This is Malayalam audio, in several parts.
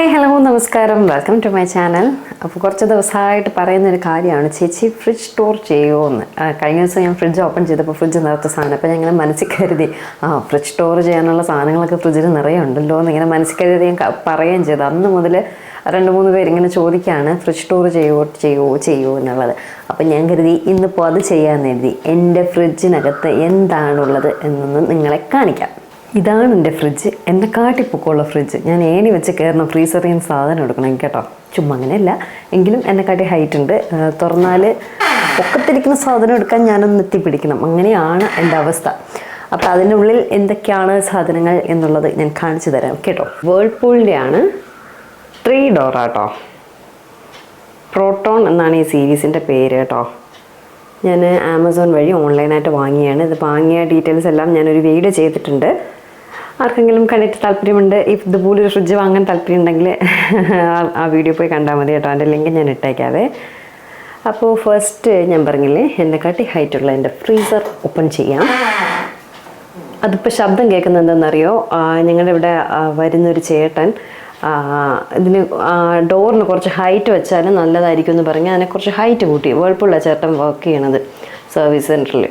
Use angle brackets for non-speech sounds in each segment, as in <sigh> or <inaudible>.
ഹായ് ഹലോ നമസ്കാരം. വെൽക്കം ടു മൈ ചാനൽ അപ്പോൾ കുറച്ച് ദിവസമായിട്ട് പറയുന്നൊരു കാര്യമാണ്. ചേച്ചി ഫ്രിഡ്ജ് സ്റ്റോർ ചെയ്യുമോ എന്ന് കഴിഞ്ഞ ദിവസം ഞാൻ ഫ്രിഡ്ജ് ഓപ്പൺ ചെയ്തപ്പോൾ ഫ്രിഡ്ജ് നിറച്ച സാധനം. അപ്പോൾ ഞങ്ങൾ മനസ്സിൽ കരുതി ആ ഫ്രിഡ്ജ് സ്റ്റോർ ചെയ്യാനുള്ള സാധനങ്ങളൊക്കെ ഫ്രിഡ്ജിൽ നിറയെ ഉണ്ടല്ലോ എന്ന് ഇങ്ങനെ മനസ്സിൽ കരുതി ഞാൻ പറയുകയും ചെയ്തു. അന്ന് മുതൽ രണ്ട് മൂന്ന് പേര് ഇങ്ങനെ ചോദിക്കുകയാണ് ഫ്രിഡ്ജ് സ്റ്റോർ ചെയ്യുമോ ചെയ്യുമോ ചെയ്യുമോ എന്നുള്ളത്. അപ്പം ഞാൻ കരുതി ഇന്നിപ്പോൾ അത് ചെയ്യാമെന്ന് കരുതി. എന്റെ ഫ്രിഡ്ജിനകത്ത് എന്താണുള്ളത് എന്നൊന്ന് നിങ്ങളെ കാണിക്കാം. ഇതാണ് എന്റെ ഫ്രിഡ്ജ് എന്നെ കാട്ടിപ്പൊക്കമുള്ള ഫ്രിഡ്ജ് ഞാൻ ഏണി വെച്ച് കയറുന്ന ഫ്രീസറിൽ നിന്ന് സാധനം എടുക്കണം കേട്ടോ. ചുമ്മാ അങ്ങനെയല്ല. എങ്കിലും എന്നെ കാട്ടി ഹൈറ്റ് ഉണ്ട്. തുറന്നാൽ പൊക്കത്തിരിക്കുന്ന സാധനം എടുക്കാൻ ഞാനൊന്ന് എത്തിപ്പിടിക്കണം. അങ്ങനെയാണ് എന്റെ അവസ്ഥ. അപ്പോൾ അതിനുള്ളിൽ എന്തൊക്കെയാണ് സാധനങ്ങൾ എന്നുള്ളത് ഞാൻ കാണിച്ചു തരാം കേട്ടോ. വേൾപൂളിന്റെ ആണ് ത്രീ ഡോറാട്ടോ പ്രോട്ടോൺ എന്നാണ് ഈ സീരീസിന്റെ പേര് കേട്ടോ. ഞാൻ ആമസോൺ വഴി ഓൺലൈനായിട്ട് വാങ്ങിയാണ്. ഇത് വാങ്ങിയ ഡീറ്റെയിൽസ് എല്ലാം ഞാനൊരു വീഡിയോ ചെയ്തിട്ടുണ്ട്. ആർക്കെങ്കിലും കണ്ടിട്ട് താല്പര്യമുണ്ട് ഇഫ് ഇതുപോലൊരു ഫ്രിഡ്ജ് വാങ്ങാൻ താല്പര്യം ഉണ്ടെങ്കിൽ ആ- വീഡിയോ പോയി കണ്ടാൽ മതി കേട്ടോ. അതിന്റെ ലിങ്ക് ഞാൻ ഇട്ടേക്കാതെ അപ്പോൾ ഫസ്റ്റ് ഞാൻ പറഞ്ഞില്ലേ എന്നെക്കാട്ടി ഹൈറ്റുള്ള എന്റെ ഫ്രീസർ ഓപ്പൺ ചെയ്യാം. അതിപ്പോൾ ശബ്ദം കേൾക്കുന്നത് എന്താണെന്നറിയോ? ഞങ്ങളുടെ ഇവിടെ വരുന്നൊരു ചേട്ടൻ ഇതിന് ഡോറിന് കുറച്ച് ഹൈറ്റ് വെച്ചാലും നല്ലതായിരിക്കും എന്ന് പറഞ്ഞ് അതിനെ കുറച്ച് ഹൈറ്റ് കൂട്ടി. വേൾപ്പുള്ള ചേട്ടൻ വർക്ക് ചെയ്യണത് സർവീസ് സെന്ററിൽ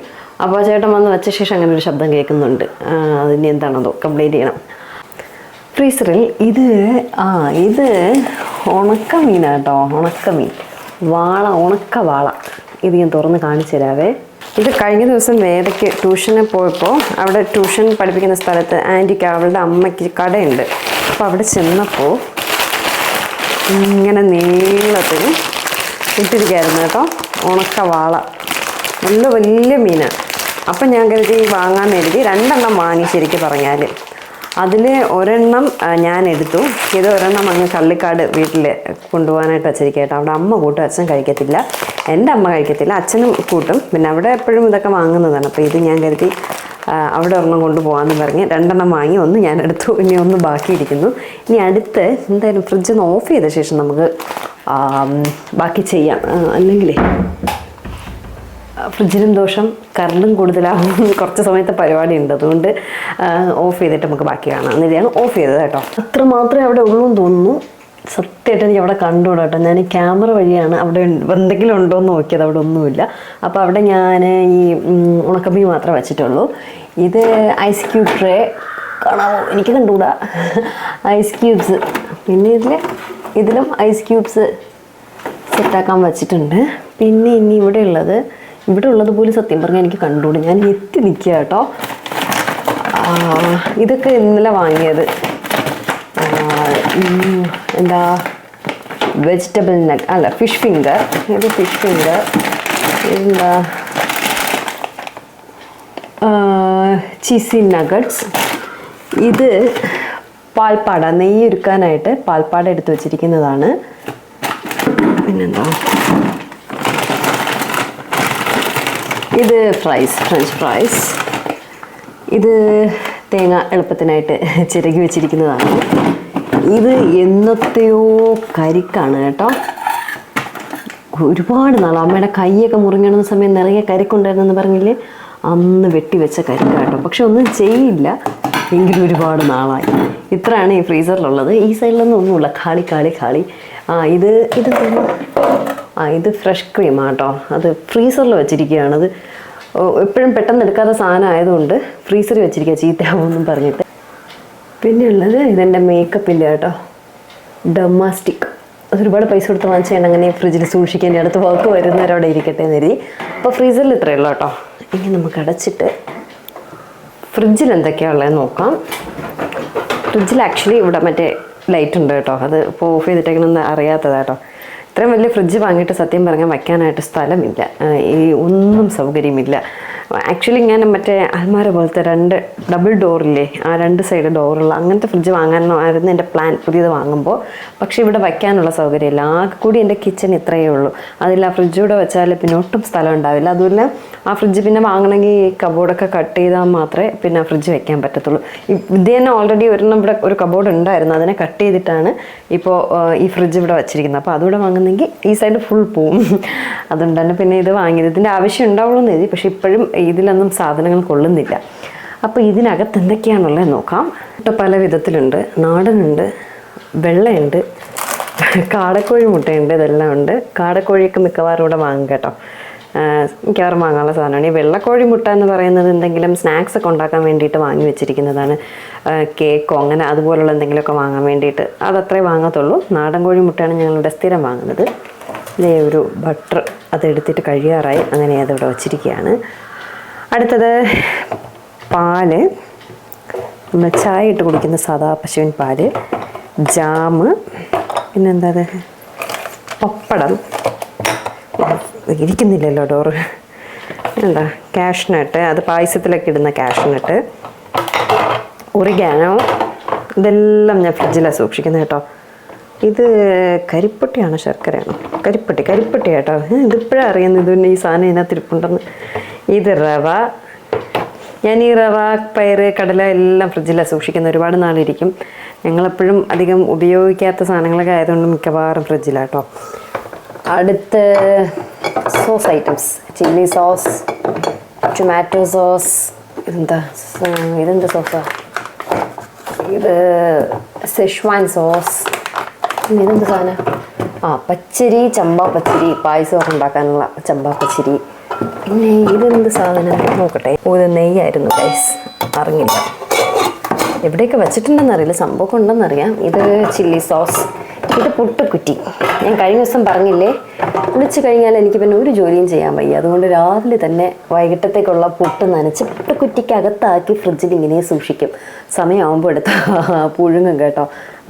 അപ്പോൾ ചേട്ടൻ വന്ന് വെച്ച ശേഷം അങ്ങനെ ഒരു ശബ്ദം കേൾക്കുന്നുണ്ട്. അതിന് എന്താണതോ കംപ്ലൈന്റ് ചെയ്യണം. ഫ്രീസറിൽ ഇത് ആ ഇത് ഉണക്ക മീനാട്ടോ ഉണക്ക മീൻ. വാള ഉണക്ക വാള. ഇത് ഞാൻ തുറന്ന് കാണിച്ചു തരാവേ. ഇത് കഴിഞ്ഞ ദിവസം വേദയ്ക്ക് ട്യൂഷന് പോയപ്പോൾ അവിടെ ട്യൂഷൻ പഠിപ്പിക്കുന്ന സ്ഥലത്ത് ആന്റിക്ക് അവളുടെ അമ്മയ്ക്ക് കടയുണ്ട്. അപ്പോൾ അവിടെ ചെന്നപ്പോൾ ഇങ്ങനെ നീളത്തിൽ ഇട്ടിരിക്കുകയായിരുന്നു കേട്ടോ ഉണക്ക വാള. നല്ല വലിയ മീനാണ് അപ്പം ഞാൻ കരുതി വാങ്ങാൻ കരുതി രണ്ടെണ്ണം വാങ്ങി ശരിക്കും പറഞ്ഞാൽ അതിൽ ഒരെണ്ണം ഞാൻ എടുത്തു. ഇത് ഒരെണ്ണം അങ്ങ് കള്ളിക്കാട് വീട്ടിൽ കൊണ്ടുപോകാനായിട്ട് വച്ചിരിക്കട്ടെ കേട്ടോ. അവിടെ അമ്മ കൂട്ടും അച്ഛൻ കഴിക്കത്തില്ല. എന്റെ അമ്മ കഴിക്കത്തില്ല അച്ഛനും കൂട്ടും. പിന്നെ അവിടെ എപ്പോഴും ഇതൊക്കെ വാങ്ങുന്നതാണ്. അപ്പോൾ ഇത് ഞാൻ കരുതി അവിടെ ഒരെണ്ണം കൊണ്ടുപോകാമെന്ന് പറഞ്ഞ് രണ്ടെണ്ണം വാങ്ങി ഒന്ന് ഞാൻ എടുത്തു. ഇനി ഒന്ന് ബാക്കിയിരിക്കുന്നു. ഇനി അടുത്ത് എന്തായാലും ഫ്രിഡ്ജ് ഒന്ന് ഓഫ് ചെയ്ത ശേഷം നമുക്ക് ബാക്കി ചെയ്യാം. അല്ലെങ്കിൽ ഫ്രിഡ്ജിനും ദോഷം കറണ്ടും കൂടുതലാവും. <laughs> കുറച്ച് സമയത്തെ പരിപാടി ഉണ്ട് അതുകൊണ്ട് ഓഫ് ചെയ്തിട്ട് നമുക്ക് ബാക്കി കാണാം. എന്നിട്ടാണ് ഓഫ് ചെയ്തത് കേട്ടോ. അത്ര മാത്രമേ അവിടെ ഉള്ളൂ എന്ന് തോന്നുന്നു. സത്യമായിട്ട് എനിക്ക് അവിടെ കണ്ടുകൂടാ കേട്ടോ. ഞാൻ ക്യാമറ വഴിയാണ് അവിടെ എന്തെങ്കിലും ഉണ്ടോ എന്ന് നോക്കിയത്. അവിടെ ഒന്നുമില്ല. അപ്പോൾ അവിടെ ഞാൻ ഈ ഉണക്കമീൻ മാത്രമേ വെച്ചിട്ടുള്ളൂ. ഇത് ഐസ് ക്യൂബ് ട്രേ കാണാമോ എനിക്ക് കണ്ടുകൂടാ. <laughs> ഐസ് ക്യൂബ്സ് പിന്നെ ഇതിൽ ഇതിലും ഐസ് ക്യൂബ്സ് സെറ്റാക്കാൻ വെച്ചിട്ടുണ്ട്. പിന്നെ ഇനി ഇവിടെ ഉള്ളത് ഇവിടെ ഉള്ളത് പോലും സത്യം പറഞ്ഞാൽ എനിക്ക് കണ്ടുകൂടി ഞാൻ എത്തി നിൽക്കുക കേട്ടോ. ഇതൊക്കെ ഇന്നലെ വാങ്ങിയത്. എന്താ വെജിറ്റബിൾ നട്ട് അല്ല ഫിഷ് ഫിംഗർ ഇത് ഫിഷ് ഫിംഗർ എന്താ ചീസി നഗറ്റ്സ് ഇത് പാൽപ്പാട നെയ്യ് ഒരുക്കാനായിട്ട് പാൽപ്പാട എടുത്ത് വെച്ചിരിക്കുന്നതാണ്. പിന്നെന്താ? ഇത് ഫ്രൈസ് ഫ്രഞ്ച് ഫ്രൈസ്. ഇത് തേങ്ങ എളുപ്പത്തിനായിട്ട് ചിരകി വെച്ചിരിക്കുന്നതാണ്. ഇത് എന്നത്തെയോ കരിക്കാണ് കേട്ടോ. ഒരുപാട് നാൾ അമ്മയുടെ കൈയൊക്കെ മുറിങ്ങണ സമയം നിറയെ കരിക്കുണ്ടായിരുന്നെന്ന് പറഞ്ഞില്ലേ? അന്ന് വെട്ടിവെച്ച കരിക്ക കേട്ടോ. പക്ഷെ ഒന്നും ചെയ്യില്ല. എങ്കിലും ഒരുപാട് നാളായി. ഇത്രയാണ് ഈ ഫ്രീസറിലുള്ളത്. ഈ സൈഡിലൊന്നും ഒന്നുമില്ല. കാളി കാളി കാളി ആ ഇത് ഇത്? ആ ഇത് ഫ്രഷ് ക്രീമാണ് കേട്ടോ അത് ഫ്രീസറിൽ വെച്ചിരിക്കുകയാണ്. അത് എപ്പോഴും പെട്ടെന്ന് എടുക്കാത്ത സാധനം ആയതുകൊണ്ട് ഫ്രീസറിൽ വെച്ചിരിക്കുക ചീത്തയാവുമെന്നും പറഞ്ഞിട്ട്. പിന്നെ ഉള്ളത് ഇതെന്റെ മേക്കപ്പിന്റെ കേട്ടോ ഡൊമാസ്റ്റിക് ഒരുപാട് പൈസ കൊടുത്ത് വാങ്ങിച്ചാൽ അങ്ങനെ ഫ്രിഡ്ജിൽ സൂക്ഷിക്കാൻ അടുത്ത് വർക്ക് വരുന്നവരവിടെ ഇരിക്കട്ടെ എന്ന് കരുതി. അപ്പോൾ ഫ്രീസറിൽ ഇത്രയേ ഉള്ളൂ കേട്ടോ. ഇനി നമുക്ക് അടച്ചിട്ട് ഫ്രിഡ്ജിൽ എന്തൊക്കെയാണ് ഉള്ളത് നോക്കാം. ഫ്രിഡ്ജിൽ ആക്ച്വലി ഇവിടെ മറ്റേ ലൈറ്റ് ഉണ്ട് കേട്ടോ. അത് ഇപ്പോൾ ഓഫ് ചെയ്തിട്ടേക്കണമെന്ന് അറിയാത്തതാ കേട്ടോ. ഇത്രയും വലിയ ഫ്രിഡ്ജ് വാങ്ങിയിട്ട് സത്യം പറഞ്ഞാൽ വയ്ക്കാനായിട്ട് സ്ഥലമില്ല. ഈ ഒന്നും സൗകര്യമില്ല. ആക്ച്വലി ഞാൻ മറ്റേ അൽമാര പോലത്തെ രണ്ട് ഡബിൾ ഡോറില്ലേ ആ രണ്ട് സൈഡ് ഡോറുള്ള അങ്ങനത്തെ ഫ്രിഡ്ജ് വാങ്ങാനായിരുന്നു എന്റെ പ്ലാൻ പുതിയത് വാങ്ങുമ്പോൾ. പക്ഷേ ഇവിടെ വയ്ക്കാനുള്ള സൗകര്യമില്ല. ആകെ കൂടി എന്റെ കിച്ചൺ ഇത്രയേ ഉള്ളൂ. അതിൽ ആ ഫ്രിഡ്ജ് കൂടെ വെച്ചാൽ പിന്നെ ഒട്ടും സ്ഥലം ഉണ്ടാവില്ല. അതുപോലെ ആ ഫ്രിഡ്ജ് പിന്നെ വാങ്ങണമെങ്കിൽ ഈ കബോർഡൊക്കെ കട്ട് ചെയ്താൽ മാത്രമേ പിന്നെ ആ ഫ്രിഡ്ജ് വെക്കാൻ പറ്റത്തുള്ളൂ. ഇത് തന്നെ ഓൾറെഡി ഒരെണ്ണം ഇവിടെ ഒരു കബോർഡ് ഉണ്ടായിരുന്നു. അതിനെ കട്ട് ചെയ്തിട്ടാണ് ഇപ്പോൾ ഈ ഫ്രിഡ്ജ് ഇവിടെ വെച്ചിരിക്കുന്നത്. അപ്പോൾ അതുകൂടെ വാങ്ങുന്നെങ്കിൽ ഈ സൈഡ് ഫുൾ പോവും. <laughs> അതുകൊണ്ട് തന്നെ പിന്നെ ഇത് വാങ്ങിയത്. ഇതിന്റെ ആവശ്യം ഉണ്ടാവുള്ളൂ എന്ന് എഴുതി പക്ഷേ ഇപ്പോഴും ഇതിലൊന്നും സാധനങ്ങൾ കൊള്ളുന്നില്ല. അപ്പോൾ ഇതിനകത്ത് എന്തൊക്കെയാണുള്ളത് നോക്കാം. ഇട്ട് പല വിധത്തിലുണ്ട്. നാടനുണ്ട് വെള്ളയുണ്ട് കാടക്കോഴി മുട്ടയുണ്ട് ഇതെല്ലാം ഉണ്ട്. കാടക്കോഴിയൊക്കെ മിക്കവാറും ഇവിടെ വാങ്ങും കേട്ടോ. മിക്കവാറും വാങ്ങാനുള്ള സാധനമാണ്. ഈ വെള്ളക്കോഴി മുട്ട എന്ന് പറയുന്നത് എന്തെങ്കിലും സ്നാക്സ് ഒക്കെ ഉണ്ടാക്കാൻ വേണ്ടിയിട്ട് വാങ്ങി വെച്ചിരിക്കുന്നതാണ്. കേക്കോ അങ്ങനെ അതുപോലുള്ള എന്തെങ്കിലുമൊക്കെ വാങ്ങാൻ വേണ്ടിയിട്ട്. അതത്രേ വാങ്ങത്തുള്ളൂ. നാടൻ കോഴി മുട്ടയാണ് ഞങ്ങളിവിടെ സ്ഥിരം വാങ്ങുന്നത്. ഇതേ ഒരു ബട്ടർ അതെടുത്തിട്ട് കഴിയാറായി അങ്ങനെ അതിവിടെ വച്ചിരിക്കുകയാണ്. അടുത്തത് പാൽ. നമ്മൾ ചായ ഇട്ട് കുടിക്കുന്ന സാധാ പശുവിൻ പാൽ. ജാമ് പിന്നെന്താ പപ്പടം. ഇരിക്കുന്നില്ലല്ലോ ഡോറ്. എന്താ? കാഷ്നട്ട് അത് പായസത്തിലൊക്കെ ഇടുന്ന കാഷ്നട്ട് ഉറിഗാനോ ഇതെല്ലാം ഞാൻ ഫ്രിഡ്ജിലാണ് സൂക്ഷിക്കുന്നത് കേട്ടോ. ഇത് കരിപ്പട്ടിയാണോ ശർക്കരയാണോ? കരിപ്പട്ടി കരിപ്പട്ടി കേട്ടോ. ഇതിപ്പോഴാണ് അറിയുന്നത്. ഇത് പിന്നെ ഈ സാധനം ഇതിനകത്ത് ഇരിപ്പുണ്ടെന്ന് ഇത് റവ. ഞാൻ ഈ റവ പയറ് കടല എല്ലാം ഫ്രിഡ്ജിലാണ് സൂക്ഷിക്കുന്ന ഒരുപാട് നാളിരിക്കും. ഞങ്ങളെപ്പോഴും അധികം ഉപയോഗിക്കാത്ത സാധനങ്ങളൊക്കെ ആയതുകൊണ്ട് മിക്കവാറും ഫ്രിഡ്ജിലാട്ടോ അടുത്ത് sauce items. Chilli sauce tomato sauce. ഇതെന്താ? ഇതെന്ത് ഇതെന്താ സോസാ? ഇത് സെഷ്വാൻ സോസ്. ഇതെന്ത് സാധനം? ആ പച്ചരി ചമ്പ പച്ചരി പായസമൊക്കെ ഉണ്ടാക്കാനുള്ള ചമ്പ പച്ചരി. പിന്നെ ഇതെന്ത് സാധനം? നോക്കട്ടെ. ഓ ഇത് നെയ്യായിരുന്നു ഗൈസ് അറിഞ്ഞില്ല. എവിടെയൊക്കെ വെച്ചിട്ടുണ്ടെന്ന് അറിയില്ല സംഭവം ഉണ്ടെന്നറിയാം. ഇത് ചില്ലി സോസ് ഇത് പുട്ടുക്കുറ്റി ഞാൻ കഴിഞ്ഞ ദിവസം പറഞ്ഞില്ലേ കുളിച്ച് കഴിഞ്ഞാൽ എനിക്ക് പിന്നെ ഒരു ജോലിയും ചെയ്യാൻ വയ്യ. അതുകൊണ്ട് രാവിലെ തന്നെ വൈകിട്ടത്തേക്കുള്ള പുട്ട് നനച്ച് പുട്ടുക്കുറ്റിക്കകത്താക്കി ഫ്രിഡ്ജിൽ ഇങ്ങനെ സൂക്ഷിക്കും. സമയമാകുമ്പോൾ എടുത്ത് <laughs> പുഴുങ്ങും കേട്ടോ.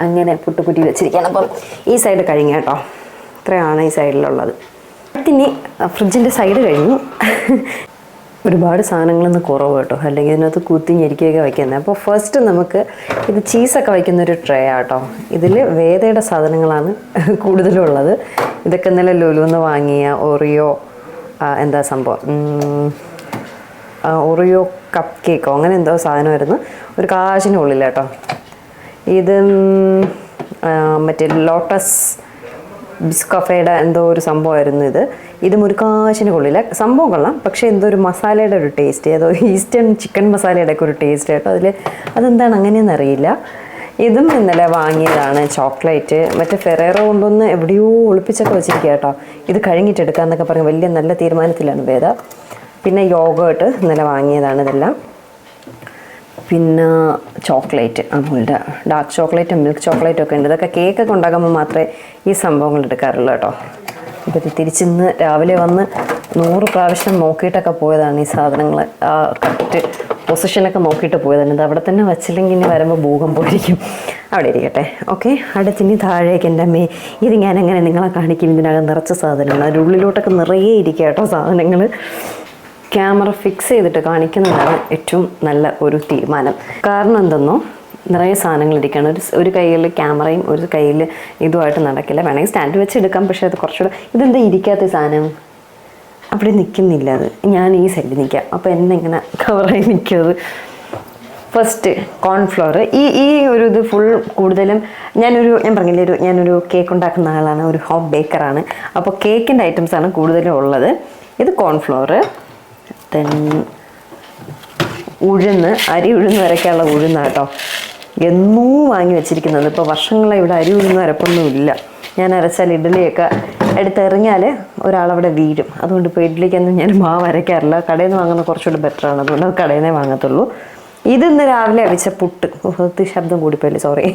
അങ്ങനെ പുട്ടുക്കുറ്റി വെച്ചിരിക്കുകയാണ്. അപ്പം ഈ സൈഡ് കഴിഞ്ഞ കേട്ടോ. ഇത്രയാണ് ഈ സൈഡിലുള്ളത് ഇനി ഫ്രിഡ്ജിന്റെ സൈഡ് കഴിഞ്ഞു. ഒരുപാട് സാധനങ്ങളൊന്നും കുറവ് കേട്ടോ അല്ലെങ്കിൽ ഇതിനകത്ത് കുത്തിഞ്ഞിരിക്കുകയൊക്കെ വയ്ക്കുന്നത്. അപ്പോൾ ഫസ്റ്റ് നമുക്ക് ഇത് ചീസൊക്കെ വയ്ക്കുന്ന ഒരു ട്രേ ആട്ടോ. ഇതിൽ വേദയുടെ സാധനങ്ങളാണ് <laughs> കൂടുതലുള്ളത്. ഇതൊക്കെ ഇന്നലെ ലുലുന്ന് വാങ്ങിയ ഒറിയോ എന്താ സംഭവം? ഒറിയോ കപ്പ് കേക്കോ അങ്ങനെ എന്തോ സാധനമായിരുന്നു. ഒരു കാശിനുള്ളിൽ കേട്ടോ ഇത് മറ്റേ ലോട്ടസ് ബിസ്കഫയുടെ എന്തോ ഒരു സംഭവമായിരുന്നു ഇത്. ഇത് മുരുക്കാശിന് കൊള്ളില്ല സംഭവം കൊള്ളാം. പക്ഷേ എന്തോ ഒരു മസാലയുടെ ഒരു ടേസ്റ്റ് ഏതോ ഈസ്റ്റേൺ ചിക്കൻ മസാലയുടെ ഒക്കെ ഒരു ടേസ്റ്റ് കേട്ടോ അതിൽ അതെന്താണ് അങ്ങനെയെന്ന് അറിയില്ല. ഇതും ഇന്നലെ വാങ്ങിയതാണ് ചോക്ലേറ്റ്. മറ്റേ ഫെറേറോ കൊണ്ടൊന്ന് എവിടെയോ ഒളിപ്പിച്ചൊക്കെ വെച്ചിരിക്കുക കേട്ടോ. ഇത് കഴിഞ്ഞിട്ട് എടുക്കാമെന്നൊക്കെ പറഞ്ഞ് വലിയ നല്ല തീരുമാനത്തിലാണ് വേദ. പിന്നെ യോഗേട്ട് ഇന്നലെ വാങ്ങിയതാണ് ഇതെല്ലാം. പിന്നെ ചോക്ലേറ്റ് അമൂലിന്റെ ഡാർക്ക് ചോക്ലേറ്റും മിൽക്ക് ചോക്ലേറ്റും ഒക്കെ ഉണ്ട്. ഇതൊക്കെ കേക്കൊക്കെ ഉണ്ടാക്കുമ്പോൾ മാത്രമേ ഈ സംഭവങ്ങൾ എടുക്കാറുള്ളൂ കേട്ടോ. ഇപ്പം തിരിച്ചിന്ന് രാവിലെ വന്ന് നൂറ് പ്രാവശ്യം നോക്കിയിട്ടൊക്കെ പോയതാണ് ഈ സാധനങ്ങൾ ആ കറക്റ്റ് പൊസിഷനൊക്കെ നോക്കിയിട്ട് പോയതാണ്. ഇത് അവിടെ തന്നെ വച്ചില്ലെങ്കിൽ ഇനി വരുമ്പോൾ ഭൂകം പോയിരിക്കും അവിടെ ഇരിക്കട്ടെ. ഓക്കെ അടുത്തിനി താഴേക്ക് എന്റെ അമ്മേ ഇത് ഞാൻ നിങ്ങളെ കാണിക്കും? ഇതിനകം നിറച്ച സാധനങ്ങൾ അതിന്റെ ഉള്ളിലോട്ടൊക്കെ നിറയെ ഇരിക്കുക കേട്ടോ സാധനങ്ങൾ ക്യാമറ ഫിക്സ് ചെയ്തിട്ട് കാണിക്കുന്നതാണ് ഏറ്റവും നല്ല ഒരു തീരുമാനം. കാരണം എന്തെന്നോ? നിറയെ സാധനങ്ങൾ ഇരിക്കുകയാണ്. ഒരു ഒരു കയ്യിൽ ക്യാമറയും ഒരു കയ്യിൽ ഇതുമായിട്ട് നടക്കില്ല. വേണമെങ്കിൽ സ്റ്റാൻഡ് വെച്ച് എടുക്കാം. പക്ഷേ അത് കുറച്ചുകൂടെ ഇതെന്താ ഇരിക്കാത്ത സാധനം? അവിടെ നിൽക്കുന്നില്ല അത്. ഞാൻ ഈ സൈഡിൽ നിൽക്കാം. അപ്പോൾ എന്നെ ഇങ്ങനെ കവറായി നിൽക്കുന്നത്. ഫസ്റ്റ് കോൺഫ്ലോർ ഈ ഈ ഒരു ഇത് ഫുൾ കൂടുതലും ഞാനൊരു ഞാൻ പറഞ്ഞില്ലേ ഒരു ഞാനൊരു കേക്ക് ഉണ്ടാക്കുന്ന ആളാണ്. ഒരു ഹോം ബേക്കറാണ് അപ്പോൾ കേക്കിന്റെ ഐറ്റംസാണ് കൂടുതലും ഉള്ളത്. ഇത് കോൺഫ്ലോർ ദെൻ ഉഴുന്ന് അരി ഉഴുന്ന് വരയ്ക്കാനുള്ള ഉഴുന്ന കേട്ടോ എന്നൂ വാങ്ങി വെച്ചിരിക്കുന്നത്. ഇപ്പോൾ വർഷങ്ങളായി ഇവിടെ അരി ഉഴുന്ന് അരപ്പൊന്നും ഇല്ല ഞാൻ അരച്ചാൽ ഇഡ്ഡലിയൊക്കെ എടുത്തെറിഞ്ഞാൽ ഒരാളവിടെ വീഴും. അതുകൊണ്ട് ഇപ്പോൾ ഇഡ്ഡലിക്കൊന്നും ഞാൻ മാവ് അരയ്ക്കാറില്ല. കടയിൽ നിന്ന് വാങ്ങുന്നത് കുറച്ചുകൂടി ബെറ്ററാണ് അതുകൊണ്ട് അത് കടയിൽ നിന്നേ വാങ്ങത്തുള്ളൂ. ഇതിന്ന് രാവിലെ അവിച്ച പുട്ട്. ഒത്തി ശബ്ദം കൂടിപ്പോയില്ലേ? സോറി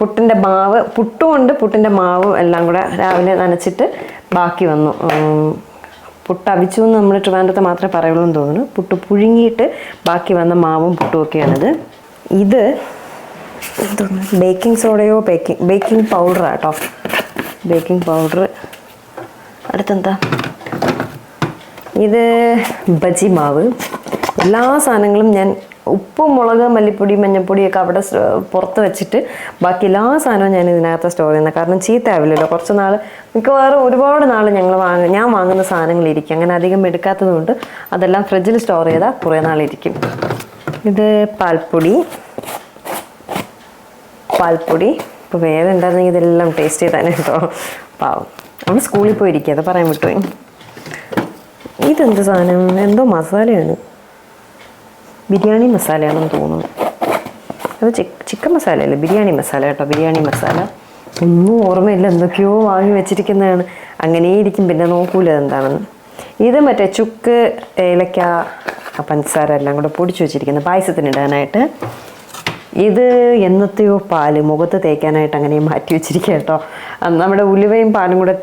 പുട്ടിന്റെ മാവ് പുട്ടും ഉണ്ട് പുട്ടിന്റെ മാവും എല്ലാം കൂടെ രാവിലെ നനച്ചിട്ട് ബാക്കി വന്നു. പുട്ട് അവിച്ചു എന്ന് നമ്മൾ ട്രിവാൻഡ്രത്ത് മാത്രമേ പറയുള്ളൂ എന്ന് തോന്നുന്നു. പുട്ട് പുഴുങ്ങിയിട്ട് ബാക്കി വന്ന മാവും പുട്ടും ഒക്കെയാണിത്. ഇത് ബേക്കിംഗ് സോഡയോ ബേക്കിംഗ് ബേക്കിംഗ് പൗഡറാട്ടോ ബേക്കിംഗ് പൗഡർ അടുത്തെന്താ? ഇത് ബജി മാവ് എല്ലാ സാധനങ്ങളും ഞാൻ ഉപ്പ് മുളക് മല്ലിപ്പൊടി മഞ്ഞൾപ്പൊടിയൊക്കെ അവിടെ പുറത്ത് വെച്ചിട്ട് ബാക്കി എല്ലാ സാധനവും ഞാൻ ഇതിനകത്ത് സ്റ്റോർ ചെയ്യുന്നത് കാരണം ചീത്ത ആവില്ലല്ലോ. കുറച്ച് നാൾ മിക്കവാറും ഒരുപാട് നാൾ ഞങ്ങൾ വാങ്ങ ഞാൻ വാങ്ങുന്ന സാധനങ്ങൾ ഇരിക്കും. അങ്ങനെ അധികം എടുക്കാത്തതുകൊണ്ട് അതെല്ലാം ഫ്രിഡ്ജിൽ സ്റ്റോർ ചെയ്താൽ കുറേ നാളിരിക്കും ഇത് പാൽപ്പൊടി പാൽപ്പൊടി. ഇപ്പോൾ വേറെ ഉണ്ടായിരുന്നെങ്കിൽ ഇതെല്ലാം ടേസ്റ്റ് ചെയ്താൽ കേട്ടോ പാവം. നമ്മൾ സ്കൂളിൽ പോയിരിക്കുക അത് പറയാൻ വിട്ടു ഇതെന്ത് സാധനം? എന്തോ മസാലയാണ്. ബിരിയാണി മസാലയാണെന്ന് തോന്നുന്നു. അത് ചിക്കൻ മസാല അല്ലേ ബിരിയാണി മസാല കേട്ടോ ബിരിയാണി മസാല. ഒന്നും ഓർമ്മയില്ല എന്തൊക്കെയോ വാങ്ങി വെച്ചിരിക്കുന്നതാണ്. അങ്ങനെ ഇരിക്കും പിന്നെ നോക്കൂല എന്താണെന്ന് ഇത് മറ്റേ ചുക്ക് ഏലക്ക പഞ്ചസാര എല്ലാം കൂടെ പൊടിച്ചു വെച്ചിരിക്കുന്നത് പായസത്തിന് ഇടാനായിട്ട്. ഇത് എന്നത്തെയോ പാൽ മുഖത്ത് തേക്കാനായിട്ട് അങ്ങനെ മാറ്റി വെച്ചിരിക്കുക കേട്ടോ. നമ്മുടെ ഉലുവയും പാലും കൂടെ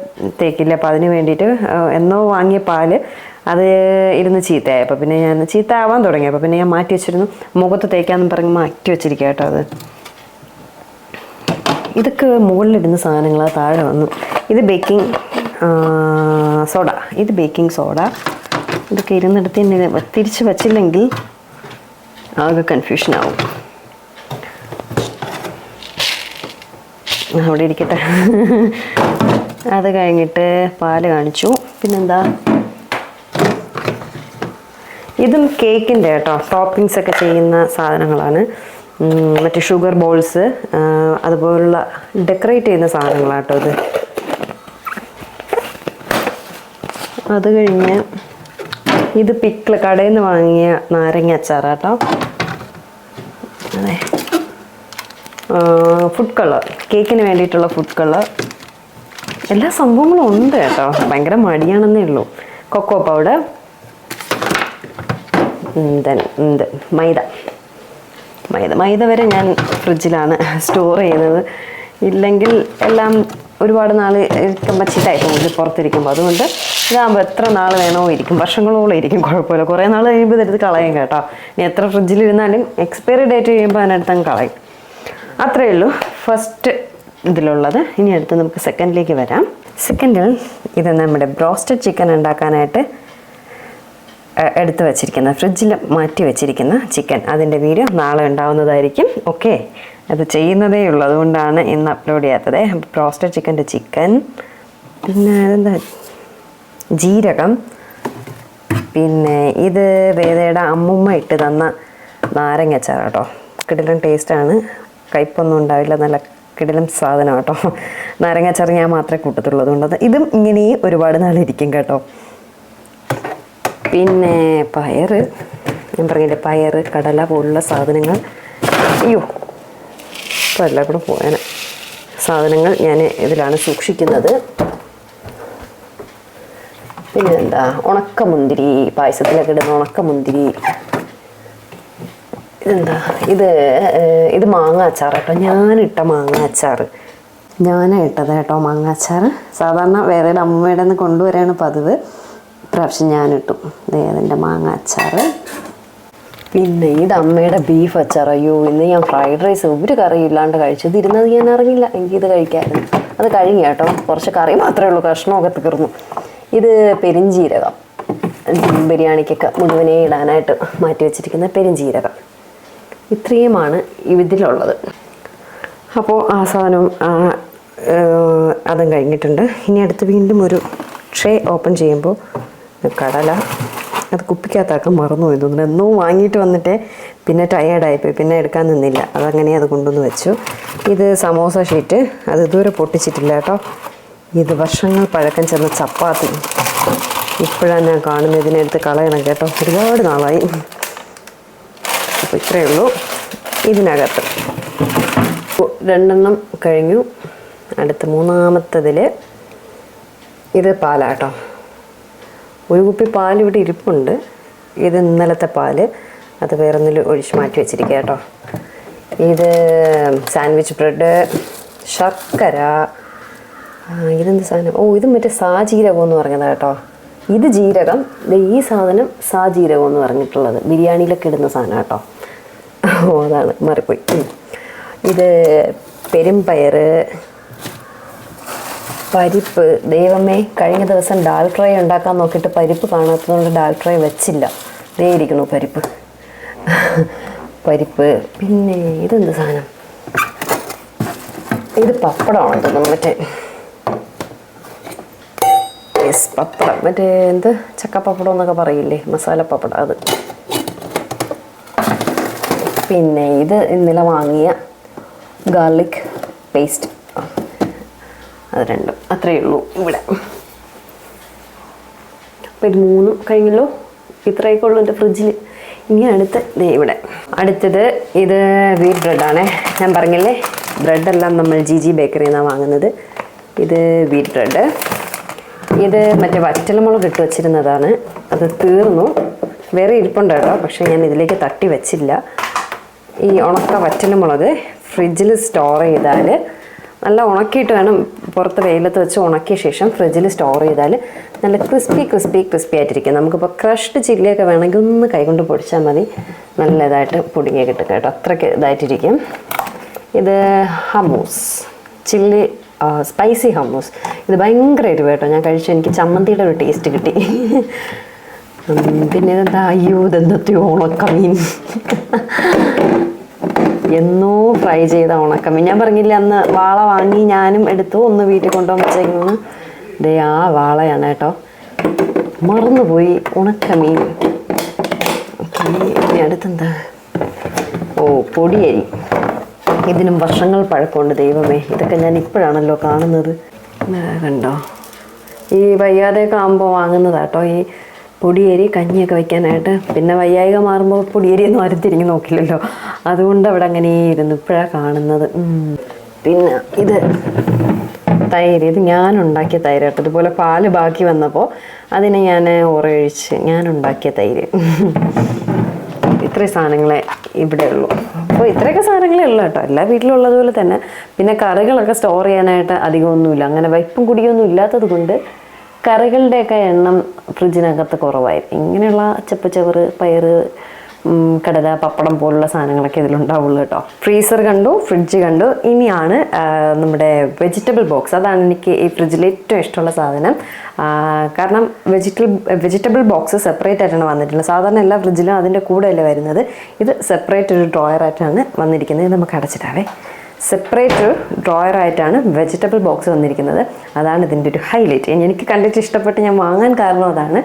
തേക്കില്ല അപ്പോൾ അതിന് വേണ്ടിയിട്ട് എന്നോ വാങ്ങിയ പാൽ അത് ഇരുന്ന് ചീത്തയായി അപ്പോൾ പിന്നെ ഞാൻ ചീത്ത ആവാൻ തുടങ്ങി. അപ്പോൾ പിന്നെ ഞാൻ മാറ്റി വെച്ചിരുന്നു. മുഖത്ത് തേക്കാമെന്ന് പറഞ്ഞ് മാറ്റി വെച്ചിരിക്കുക കേട്ടോ അത്. ഇതൊക്കെ മുകളിലിടുന്ന സാധനങ്ങൾ താഴെ വന്നു. ഇത് ബേക്കിംഗ് സോഡ. ഇത് ബേക്കിംഗ് സോഡ. ഇതൊക്കെ ഇരുന്നിടത്ത് തന്നെ തിരിച്ച് വച്ചില്ലെങ്കിൽ ആകെ കൺഫ്യൂഷൻ ആവും അവിടെ ഇരിക്കട്ടെ. അത് കഴിഞ്ഞിട്ട് പാൽ കാണിച്ചു. പിന്നെന്താ? ഇതും കേക്കിന്റെ കേട്ടോ. ടോപ്പിങ്സ് ഒക്കെ ചെയ്യുന്ന സാധനങ്ങളാണ്. മറ്റേ ഷുഗർ ബോൾസ് അതുപോലുള്ള ഡെക്കറേറ്റ് ചെയ്യുന്ന സാധനങ്ങളാട്ടോ ഇത്. അത് കഴിഞ്ഞ് ഇത് പിക്കിൾ കടയിൽ നിന്ന് വാങ്ങിയ നാരങ്ങ അച്ചാറാട്ടോ അതെ. ഫുഡ് കളർ കേക്കിന് വേണ്ടിയിട്ടുള്ള ഫുഡ് കളർ എല്ലാ സംഭവങ്ങളും ഉണ്ട് കേട്ടോ. ഭയങ്കര മടിയാണെന്നേ ഉള്ളൂ. കൊക്കോ പൗഡർ ഇത് മൈദ. മൈദ മൈദ വരെ ഞാൻ ഫ്രിഡ്ജിലാണ് സ്റ്റോർ ചെയ്യുന്നത്. ഇല്ലെങ്കിൽ എല്ലാം ഒരുപാട് നാൾ ഇരിക്കുമ്പോൾ ചീത്തായി പോകും പുറത്തിരിക്കുമ്പോൾ അതുകൊണ്ട് ഇതാകുമ്പോൾ എത്ര നാൾ വേണോ ഇരിക്കും വർഷങ്ങളോളം ഇരിക്കും കുഴപ്പമില്ല. കുറേ നാൾ കഴിയുമ്പോൾ ഇതെടുത്ത് കളയും കേട്ടോ. ഇനി എത്ര ഫ്രിഡ്ജിലിരുന്നാലും എക്സ്പയറി ഡേറ്റ് കഴിയുമ്പോൾ അതിനടുത്ത് അങ്ങ് കളയും. അത്രയേ ഉള്ളൂ ഫസ്റ്റ് ഇതിലുള്ളത്. ഇനി അടുത്ത് നമുക്ക് സെക്കൻഡിലേക്ക് വരാം. സെക്കൻഡിൽ ഇത് നമ്മുടെ ബ്രോസ്റ്റഡ് ചിക്കൻ ഉണ്ടാക്കാനായിട്ട് എടുത്ത് വെച്ചിരിക്കുന്ന ഫ്രിഡ്ജിൽ മാറ്റി വെച്ചിരിക്കുന്ന ചിക്കൻ. അതിന്റെ വീഡിയോ നാളെ ഉണ്ടാവുന്നതായിരിക്കും. ഓക്കെ? അത് ചെയ്യുന്നതേ ഉള്ളൂ. അതുകൊണ്ടാണ് ഇന്ന് അപ്ലോഡ് ചെയ്യാത്തത്. ബ്രോസ്റ്റഡ് ചിക്കന്റെ ചിക്കൻ പിന്നെ അതെന്താ? ജീരകം. പിന്നെ ഇത് വേദയുടെ അമ്മുമ്മ ഇട്ട് തന്ന നാരങ്ങച്ചാർ കേട്ടോ. കിടിലൻ ടേസ്റ്റാണ് കയ്പൊന്നും ഉണ്ടാവില്ല. നല്ല കിടിലൻ സാധനം കേട്ടോ. നാരങ്ങച്ചാർ ഞാൻ മാത്രമേ കൂട്ടത്തുള്ളൂ. അതുകൊണ്ട് അത് ഇതും ഇങ്ങനെ ഒരുപാട് നാളിരിക്കും കേട്ടോ. പിന്നെ പയർ. ഞാൻ പറഞ്ഞില്ലേ പയർ കടല പോലുള്ള സാധനങ്ങൾ. അയ്യോ ഇപ്പോൾ എല്ലാം കൂടെ പോയാൽ സാധനങ്ങൾ ഞാൻ ഇതിലാണ് സൂക്ഷിക്കുന്നത്. പിന്നെ എന്താ ഉണക്കമുന്തിരി പായസത്തിലൊക്കെ ഇടുന്ന ഉണക്കമുന്തിരി. ഇതെന്താ ഇത് ഇത് മാങ്ങ അച്ചാർ കേട്ടോ. ഞാനിട്ട മാങ്ങ അച്ചാർ. ഞാനിട്ടത് കേട്ടോ മാങ്ങ അച്ചാർ. സാധാരണ വേറെ അമ്മയുടെ നിന്ന് കൊണ്ടുവരാണ് പതിവ്. ഇപ്രാവശ്യം ഞാനിട്ടു. ദേ അതിന്റെ മാങ്ങ അച്ചാർ പിന്നെ ഇത് അമ്മയുടെ ബീഫ് അച്ചാർ അയ്യോ ഇന്ന് ഞാൻ ഫ്രൈഡ് റൈസ് ഒരു കറി ഇല്ലാണ്ട് കഴിച്ചു ഇരുന്നത് ഞാൻ അറിഞ്ഞില്ല. എനിക്കിത് കഴിക്കാമായിരുന്നു അത് കഴിഞ്ഞു കേട്ടോ. കുറച്ച് കറി മാത്രമേ ഉള്ളൂ. കഷ്ണമൊക്കെ തീർന്നു. ഇത് പെരിഞ്ചീരകം. ഉം, ബിരിയാണിക്കൊക്കെ മുഴുവനെ ഇടാനായിട്ട് മാറ്റി വെച്ചിരിക്കുന്ന പെരിഞ്ചീരകം. ഇത്രയുമാണ് ഇതിലുള്ളത്. അപ്പോൾ ആ സാധനം അതും കഴിഞ്ഞിട്ടുണ്ട്. ഇനി അടുത്ത് വീണ്ടും ഒരു ട്രേ ഓപ്പൺ ചെയ്യുമ്പോൾ കടല. അത് കുപ്പിക്കകത്താക്കാൻ മറന്നു പോയി തോന്നുന്നു. എന്നും വാങ്ങിയിട്ട് വന്നിട്ട് പിന്നെ ടയേർഡായിപ്പോയി പിന്നെ എടുക്കാൻ നിന്നില്ല. അതങ്ങനെ അത് കൊണ്ടുവന്ന് വെച്ചു. ഇത് സമോസ ഷീറ്റ്. അത് ഇതുവരെ പൊട്ടിച്ചിട്ടില്ല കേട്ടോ. ഇത് വർഷങ്ങൾ പഴക്കം ചെന്ന ചപ്പാത്തി. ഇപ്പോഴാണ് ഞാൻ കാണുന്നത്. ഇതിനെടുത്ത് കളയണം കേട്ടോ. ഒരുപാട് നാളായി. അപ്പോൾ ഇത്രയേ ഉള്ളൂ. ഇതിനകത്ത് രണ്ടെണ്ണം കഴിഞ്ഞു. അടുത്ത മൂന്നാമത്തതിൽ ഇത് പാലാട്ടോ ഒരു കുപ്പി പാൽ ഇവിടെ ഇരിപ്പുണ്ട്. ഇത് ഇന്നലത്തെ പാൽ അത് വേറൊന്നിൽ ഒഴിച്ച് മാറ്റി വെച്ചിരിക്കുക കേട്ടോ. ഇത് സാൻഡ്വിച്ച് ബ്രെഡ് ശർക്കര ഇതെന്ത് സാധനം? ഓ ഇത് മറ്റേ സാജീരകം എന്ന് പറഞ്ഞത് കേട്ടോ. ഇത് ജീരകം. ഈ സാധനം സാജീരകം എന്ന് പറഞ്ഞിട്ടുള്ളത്. ബിരിയാണിയിലൊക്കെ ഇടുന്ന സാധനം കേട്ടോ. ഓ അതാണ്. മാറിപ്പോയി. ഇത് പെരുമ്പയർ പരിപ്പ് ദൈവമേ കഴിഞ്ഞ ദിവസം ഡാൽ ഫ്രൈ ഉണ്ടാക്കാൻ നോക്കിയിട്ട് പരിപ്പ് കാണാത്തതുകൊണ്ട് ഡാൽ ഫ്രൈ വെച്ചില്ല. ദേ ഇരിക്കണു പരിപ്പ്. പരിപ്പ് പിന്നെ ഇതെന്ത് സാധനം? ഇത് പപ്പടമാണ് തോന്നുന്നു മറ്റേ. യെസ് പപ്പടം. മറ്റേ എന്ത്? ചക്കപ്പപ്പടം എന്നൊക്കെ പറയില്ലേ? മസാല പപ്പടം അത്. പിന്നെ ഇത് ഇന്നലെ വാങ്ങിയ ഗാർലിക് പേസ്റ്റ്. അത് രണ്ടും. അത്രയേ ഉള്ളൂ ഇവിടെ. അപ്പം ഇത് മൂന്നും കഴിഞ്ഞല്ലോ? ഇത്രയൊക്കെ ഉള്ളൂ എന്റെ ഫ്രിഡ്ജിൽ ഇനി അടുത്ത് ദേ ഇവിടെ. അടുത്തത് ഇത് വീറ്റ് ബ്രെഡാണ്. ഞാൻ പറഞ്ഞില്ലേ ബ്രെഡെല്ലാം നമ്മൾ ജി ജി ബേക്കറിയിൽ നിന്നാണ് വാങ്ങുന്നത്. ഇത് വീറ്റ് ബ്രെഡ്. ഇത് മറ്റേ വറ്റൽമുളക് ഇട്ട് വെച്ചിരുന്നതാണ്. അത് തീർന്നു. വേറെ ഇരിപ്പുണ്ട് കേട്ടോ പക്ഷേ ഞാൻ ഇതിലേക്ക് തട്ടി വെച്ചില്ല. ഈ ഉണക്ക വറ്റൽമുളക് ഫ്രിഡ്ജിൽ സ്റ്റോർ ചെയ്താൽ നല്ല ഉണക്കിയിട്ട് വേണം പുറത്ത് വെയിലത്ത് വെച്ച് ഉണക്കിയ ശേഷം ഫ്രിഡ്ജിൽ സ്റ്റോർ ചെയ്താൽ നല്ല ക്രിസ്പി ക്രിസ്പി ക്രിസ്പി ആയിട്ടിരിക്കും. നമുക്കിപ്പോൾ ക്രഷ്ഡ് ചില്ലിയൊക്കെ വേണമെങ്കിൽ ഒന്ന് കൈകൊണ്ട് പൊടിച്ചാൽ മതി. നല്ല ഇതായിട്ട് പൊടിഞ്ഞ് കിട്ടും കേട്ടോ. അത്രയ്ക്ക് ഇതായിട്ടിരിക്കും. ഇത് ഹമൂസ് ചില്ലി സ്പൈസി ഹമൂസ് ഇത് ഭയങ്കര എരിവ് കേട്ടോ. ഞാൻ കഴിച്ചു. എനിക്ക് ചമ്മന്തിയുടെ ഒരു ടേസ്റ്റ് കിട്ടി. പിന്നെ ഇതെന്താ? അയ്യോ ഇതെന്തത്തെയോ ഉണക്കമീൻ എന്നോ ഫ്രൈ ചെയ്ത ഉണക്കമീൻ ഞാൻ പറഞ്ഞില്ല അന്ന് വാള വാങ്ങി ഞാനും എടുത്തു ഒന്ന് വീട്ടിൽ വെച്ചേക്കുന്നു ദേ ആ വാളയാണ് കേട്ടോ. മറന്നുപോയി ഉണക്കമീൻ അടുത്തെന്താ? ഓ പൊടിയരി. ഇതിനും വർഷങ്ങൾ പഴക്കമുണ്ട് ദൈവമേ. ഇതൊക്കെ ഞാൻ ഇപ്പോഴാണല്ലോ കാണുന്നത്. കണ്ടോ. ഈ വയ്യാതെയൊക്കെ ആകുമ്പോൾ വാങ്ങുന്നതാട്ടോ ഈ പൊടിയരി കഞ്ഞിയൊക്കെ വെക്കാനായിട്ട്. പിന്നെ വയ്യായിക മാറുമ്പോൾ പൊടിയേരിയൊന്നും ആരും തിരിഞ്ഞു നോക്കില്ലല്ലോ. അതുകൊണ്ട് അവിടെ അങ്ങനെ ഇരുന്നു. ഇപ്പോഴാണ് കാണുന്നത്. പിന്നെ ഇത് തൈര്. ഇത് ഞാൻ ഉണ്ടാക്കിയ തൈര് കേട്ടോ. ഇതുപോലെ പാൽ ബാക്കി വന്നപ്പോൾ അതിനെ ഞാൻ ഉറയൊഴിച്ച് ഞാൻ ഉണ്ടാക്കിയ തൈര്. ഇത്രയും സാധനങ്ങളെ ഇവിടെ ഉള്ളൂ. അപ്പോൾ ഇത്രയൊക്കെ സാധനങ്ങളേ ഉള്ളൂ കേട്ടോ. എല്ലാ വീട്ടിലുള്ളതുപോലെ തന്നെ. പിന്നെ കറികളൊക്കെ സ്റ്റോർ ചെയ്യാനായിട്ട് അധികമൊന്നുമില്ല. അങ്ങനെ വൈപ്പും കുടിയൊന്നും ഇല്ലാത്തത് കൊണ്ട് കറികളുടെയൊക്കെ എണ്ണം ഫ്രിഡ്ജിനകത്ത് കുറവായിരിക്കും. ഇങ്ങനെയുള്ള ചപ്പച്ചവറ് പയറ് കടല പപ്പടം പോലുള്ള സാധനങ്ങളൊക്കെ ഇതിലുണ്ടാവുള്ളൂ കേട്ടോ. ഫ്രീസർ കണ്ടു ഫ്രിഡ്ജ് കണ്ടു. ഇനിയാണ് നമ്മുടെ വെജിറ്റബിൾ ബോക്സ്. അതാണ് എനിക്ക് ഈ ഫ്രിഡ്ജിൽ ഏറ്റവും ഇഷ്ടമുള്ള സാധനം. കാരണം വെജിറ്റബിൾ വെജിറ്റബിൾ ബോക്സ് സെപ്പറേറ്റ് ആയിട്ടാണ് വന്നിട്ടുള്ളത്. സാധാരണ എല്ലാ ഫ്രിഡ്ജിലും അതിന്റെ കൂടെയല്ലേ വരുന്നത്. ഇത് സെപ്പറേറ്റ് ഒരു ഡ്രോയർ ആയിട്ടാണ് വന്നിരിക്കുന്നത് നമുക്ക് അടച്ചിട്ടാവേ. സെപ്പറേറ്റ് ഒരു ഡ്രോയർ ആയിട്ടാണ് വെജിറ്റബിൾ ബോക്സ് വന്നിരിക്കുന്നത്. അതാണ് ഇതിന്റെ ഒരു ഹൈലൈറ്റ്. എനിക്ക് കണ്ടിട്ട് ഇഷ്ടപ്പെട്ട് ഞാൻ വാങ്ങാൻ കാരണം അതാണ്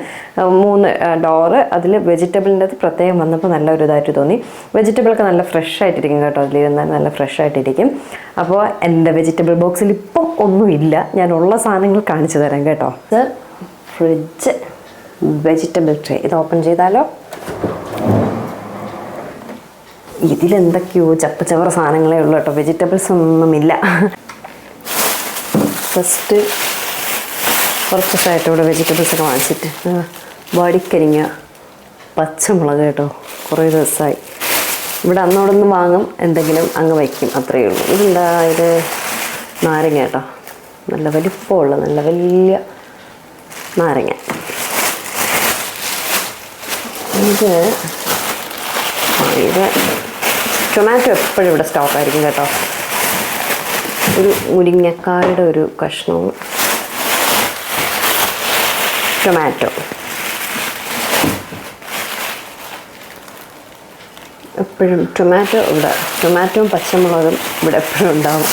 മൂന്ന് ഡോറ് അതിൽ വെജിറ്റബിളിന്റെ അത് പ്രത്യേകം വന്നപ്പോൾ നല്ല ഒരു ഇതായിട്ട് തോന്നി. വെജിറ്റബിളൊക്കെ നല്ല ഫ്രഷ് ആയിട്ടിരിക്കും കേട്ടോ അതിലിരുന്നാൽ നല്ല ഫ്രഷ് ആയിട്ടിരിക്കും. അപ്പോൾ എന്റെ വെജിറ്റബിൾ ബോക്സിൽ ഇപ്പോൾ ഒന്നുമില്ല ഞാൻ ഉള്ള സാധനങ്ങൾ കാണിച്ചു തരാം കേട്ടോ. Fridge vegetable tray. ഇത് ഓപ്പൺ ചെയ്താലോ? ഇതിലെന്തൊക്കെയോ ചപ്പച്ചവറ സാധനങ്ങളേ ഉള്ളൂ കേട്ടോ. വെജിറ്റബിൾസ് ഒന്നുമില്ല. ഫസ്റ്റ് കുറച്ച് ദിവസമായിട്ട് ഇവിടെ വെജിറ്റബിൾസ് ഒക്കെ വാങ്ങിച്ചിട്ട്. വടിക്കരിങ്ങ പച്ചമുളക് കേട്ടോ. കുറേ ദിവസമായി. ഇവിടെ അന്നോടെ നിന്ന് വാങ്ങും എന്തെങ്കിലും അങ്ങ് വയ്ക്കും. അത്രയേ ഉള്ളൂ. ഇതെന്താ ഇത്? നാരങ്ങ കേട്ടോ. നല്ല വലിപ്പമുള്ള നല്ല വലിയ നാരങ്ങ. ഇത് ഇത് ടൊമാറ്റോ എപ്പോഴും ഇവിടെ സ്റ്റോക്ക് ആയിരിക്കും കേട്ടോ. ഒരു മുരിങ്ങക്കായുടെ ഒരു കഷ്ണവും ടൊമാറ്റോ എപ്പോഴും ടൊമാറ്റോ ഇവിടെ. ടൊമാറ്റോയും പച്ചമുളകും ഇവിടെ എപ്പോഴും ഉണ്ടാവും.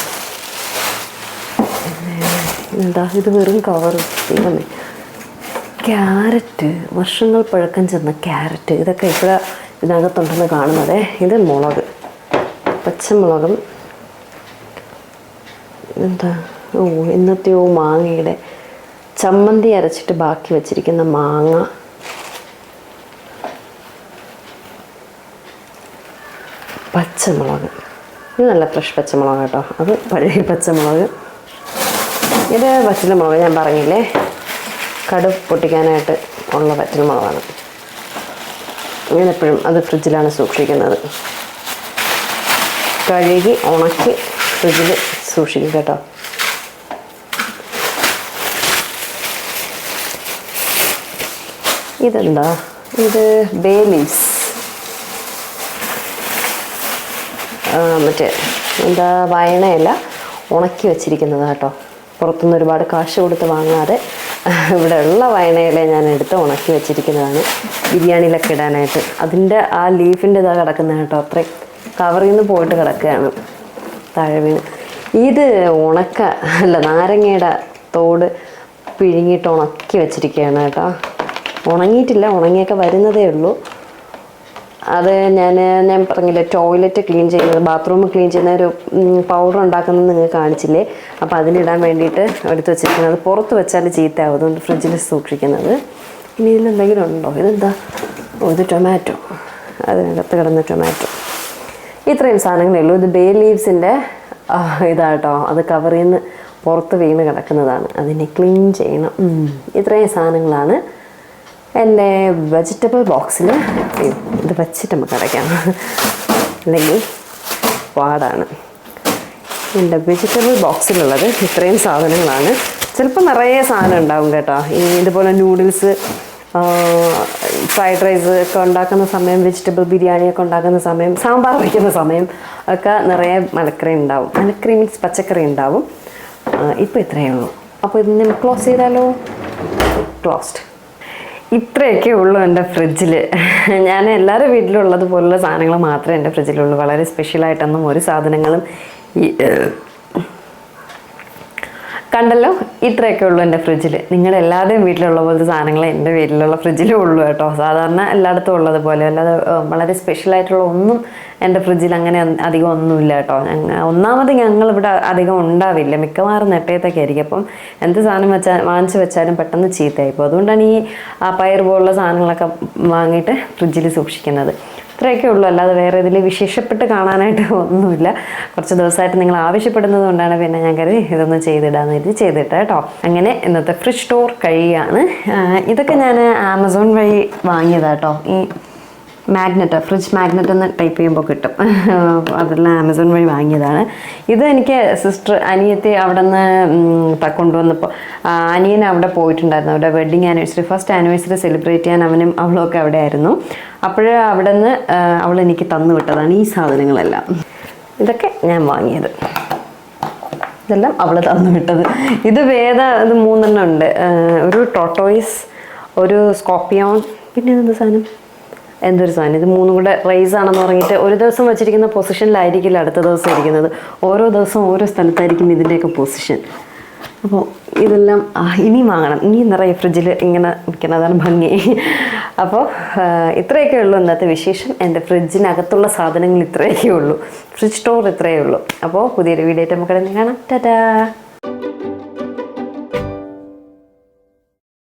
എന്താ? ഇത് വെറും കവർ ദൈവമേ. ക്യാരറ്റ് വർഷങ്ങൾ പഴക്കം ചെന്ന ക്യാരറ്റ് ഇതൊക്കെ ഇവിടെ ഇതിനകത്തുണ്ടെന്ന് കാണുന്നത്. ഇത് മുളക്. പച്ചമുളകും എന്താ ഓ ഇന്നത്തെയോ മാങ്ങയുടെ ചമ്മന്തി അരച്ചിട്ട് ബാക്കി വെച്ചിരിക്കുന്ന മാങ്ങ. പച്ചമുളക്. ഇത് നല്ല ഫ്രഷ് പച്ചമുളക് കേട്ടോ. അത് പഴയ പച്ചമുളക്. ഇത് പച്ചമുളക് ഞാൻ പറഞ്ഞില്ലേ? കടു പൊട്ടിക്കാനായിട്ട് ഉള്ള പച്ചമുളകാണ്. ഞാനെപ്പോഴും അത് ഫ്രിഡ്ജിലാണ് സൂക്ഷിക്കുന്നത്. കഴുകി ഉണക്കി ഫ്രിഡ്ജിൽ സൂക്ഷിക്കും കേട്ടോ. ഇതെന്താ? ഇത് ബേലീസ് മറ്റേ എന്താ വയണയല്ല ഉണക്കി വെച്ചിരിക്കുന്നത് കേട്ടോ. പുറത്തുനിന്ന് ഒരുപാട് കാശ് കൊടുത്ത് വാങ്ങാതെ ഇവിടെ ഉള്ള വയണയില ഞാൻ എടുത്ത് ഉണക്കി വെച്ചിരിക്കുന്നതാണ്. ബിരിയാണിയിലൊക്കെ ഇടാനായിട്ട്. അതിന്റെ ആ ലീഫിന്റെ ഇതാ കിടക്കുന്നത് കേട്ടോ അത്രയും. കവറിൽ നിന്ന് പോയിട്ട് കിടക്കുകയാണ് താഴെ ഇത് ഉണക്ക അല്ല നാരങ്ങയുടെ തോട് പിഴുങ്ങിയിട്ട് ഉണക്കി വെച്ചിരിക്കുകയാണ് കേട്ടോ. ഉണങ്ങിയിട്ടില്ല ഉണങ്ങിയൊക്കെ വരുന്നതേ ഉള്ളൂ. അത് ഞാൻ ഞാൻ പറഞ്ഞില്ലേ ടോയ്ലറ്റ് ക്ലീൻ ചെയ്യുന്നത് ബാത്റൂം ക്ലീൻ ചെയ്യുന്ന ഒരു പൗഡർ ഉണ്ടാക്കുന്നത് നിങ്ങൾ കാണിച്ചില്ലേ? അപ്പോൾ അതിനിടാൻ വേണ്ടിയിട്ട് എടുത്ത് വെച്ചിരിക്കുന്നത്. പുറത്ത് വെച്ചാൽ ചീത്തയാവും. അതുകൊണ്ട് ഫ്രിഡ്ജിൽ സൂക്ഷിക്കുന്നത്. ഇനി ഇതിലെന്തെങ്കിലും ഉണ്ടോ? ഇതെന്താ? ഒരു ടൊമാറ്റോ. അതിനകത്ത് കിടന്ന ടൊമാറ്റോ. ഇത്രയും സാധനങ്ങളേ ഉള്ളൂ. ഇത് ബേ ലീവ്സിന്റെ ഇതാട്ടോ. അത് കവറിൽ നിന്ന് പുറത്ത് വീണ് കിടക്കുന്നതാണ്. അതിനെ ക്ലീൻ ചെയ്യണം. ഇത്രയും സാധനങ്ങളാണ് എന്റെ വെജിറ്റബിൾ ബോക്സിൽ ഇത് വെച്ചിട്ട് നമുക്ക് അടയ്ക്കാം. അല്ലെങ്കിൽ പാടാണ് എന്റെ വെജിറ്റബിൾ ബോക്സിലുള്ളത് ഇത്രയും സാധനങ്ങളാണ്. ചിലപ്പോൾ നിറയെ സാധനം ഉണ്ടാവും കേട്ടോ. ഈ ഇതുപോലെ നൂഡിൽസ് ഫ്രൈഡ് റൈസ് ഒക്കെ ഉണ്ടാക്കുന്ന സമയം വെജിറ്റബിൾ ബിരിയാണിയൊക്കെ ഉണ്ടാക്കുന്ന സമയം സാമ്പാർ വയ്ക്കുന്ന സമയം ഒക്കെ നിറയെ മലക്കറി ഉണ്ടാവും. മലക്കറി മീൻസ് പച്ചക്കറി ഉണ്ടാവും. ഇപ്പോൾ ഇത്രയേ ഉള്ളൂ. അപ്പോൾ ഇത് നമുക്ക് ക്ലോസ് ചെയ്താലോ? ക്ലോസ്ഡ് ഇത്രയൊക്കെ ഉള്ളൂ എന്റെ ഫ്രിഡ്ജിൽ ഞാൻ എല്ലാവരുടെ വീട്ടിലുള്ളത് പോലുള്ള സാധനങ്ങൾ മാത്രമേ എന്റെ ഫ്രിഡ്ജിലുള്ളൂ വളരെ സ്പെഷ്യലായിട്ടൊന്നും ഒരു സാധനങ്ങളും കണ്ടല്ലോ? ഇത്രയൊക്കെ ഉള്ളൂ എന്റെ ഫ്രിഡ്ജിൽ നിങ്ങളുടെ എല്ലാവരുടെയും വീട്ടിലുള്ള പോലത്തെ സാധനങ്ങൾ എന്റെ വീട്ടിലുള്ള ഫ്രിഡ്ജിലും ഉള്ളൂ കേട്ടോ. സാധാരണ എല്ലായിടത്തും ഉള്ളത് പോലെ. അല്ലാതെ വളരെ സ്പെഷ്യലായിട്ടുള്ള ഒന്നും എന്റെ ഫ്രിഡ്ജിൽ അങ്ങനെ അധികം ഒന്നുമില്ല കേട്ടോ. ഞങ്ങൾ ഒന്നാമത് ഞങ്ങളിവിടെ അധികം ഉണ്ടാവില്ല. മിക്കവാറും നെട്ടയത്തൊക്കെ ആയിരിക്കും. അപ്പം എന്ത് സാധനം വെച്ചാൽ വാങ്ങിച്ച് വെച്ചാലും പെട്ടെന്ന് ചീത്തയായിപ്പോൾ അതുകൊണ്ടാണ് ഈ പയർ പോലുള്ള സാധനങ്ങളൊക്കെ വാങ്ങിയിട്ട് ഫ്രിഡ്ജിൽ സൂക്ഷിക്കുന്നത്. ഇത്രയൊക്കെ ഉള്ളൂ. അല്ലാതെ വേറെ ഇതിൽ വിശേഷപ്പെട്ട് കാണാനായിട്ട് ഒന്നുമില്ല. കുറച്ച് ദിവസമായിട്ട് നിങ്ങൾ ആവശ്യപ്പെടുന്നത് കൊണ്ടാണ് പിന്നെ ഞാൻ കരുതി ഇതൊന്ന് ചെയ്തിടാന്ന് കരുതി ചെയ്തിട്ട് കേട്ടോ. അങ്ങനെ ഇന്നത്തെ ഫ്രിഡ്ജ് സ്റ്റോർ കഴിയുകയാണ് ഇതൊക്കെ ഞാൻ ആമസോൺ വഴി വാങ്ങിയതാട്ടോ ഈ മാഗ്നറ്റ് ഫ്രിഡ്ജ് മാഗ്നറ്റ് എന്ന് ടൈപ്പ് ചെയ്യുമ്പോൾ കിട്ടും. <laughs> അതെല്ലാം ആമസോൺ വഴി വാങ്ങിയതാണ്. ഇത് എനിക്ക് സിസ്റ്റർ അനിയത്തെ അവിടെ നിന്ന് കൊണ്ടുവന്നപ്പോൾ അനിയൻ അവിടെ പോയിട്ടുണ്ടായിരുന്നു. അവിടെ wedding anniversary first anniversary celebrate ചെയ്യാൻ അവനും അവളൊക്കെ അവിടെ ആയിരുന്നു അപ്പോഴേ അവിടെ നിന്ന് അവൾ എനിക്ക് തന്നു വിട്ടതാണ് ഈ സാധനങ്ങളെല്ലാം. ഇതൊക്കെ ഞാൻ വാങ്ങിയത്. ഇതെല്ലാം അവൾ തന്നു വിട്ടത്. ഇത് വേദ ഇത് മൂന്നെണ്ണം ഉണ്ട്. ഒരു ടോട്ടോയിസ് ഒരു സ്കോപ്പിയോൺ പിന്നെ എന്ത് സാധനം? എന്തൊരു സാധനം. ഇത് മൂന്നും കൂടെ റൈസ് ആണെന്ന് പറഞ്ഞിട്ട് ഒരു ദിവസം വെച്ചിരിക്കുന്ന പൊസിഷനിലായിരിക്കില്ല അടുത്ത ദിവസം ഇരിക്കുന്നത്. ഓരോ ദിവസവും ഓരോ സ്ഥലത്തായിരിക്കും ഇതിന്റെയൊക്കെ പൊസിഷൻ അപ്പോൾ ഇതെല്ലാം ഇനി വാങ്ങണം. ഇനി നിറയെ ഫ്രിഡ്ജിൽ ഇങ്ങനെ ഇരിക്കുന്നതാണ് ഭംഗി. അപ്പോൾ ഇത്രയൊക്കെ ഉള്ളൂ ഇന്നത്തെ വിശേഷം. എന്റെ ഫ്രിഡ്ജിനകത്തുള്ള സാധനങ്ങൾ ഇത്രയൊക്കെ ഉള്ളൂ. ഫ്രിഡ്ജ് സ്റ്റോർ ഇത്രയേ ഉള്ളൂ. അപ്പോൾ പുതിയൊരു വീഡിയോ ആയിട്ട് നമുക്ക് കാണാം. ടാറ്റാ!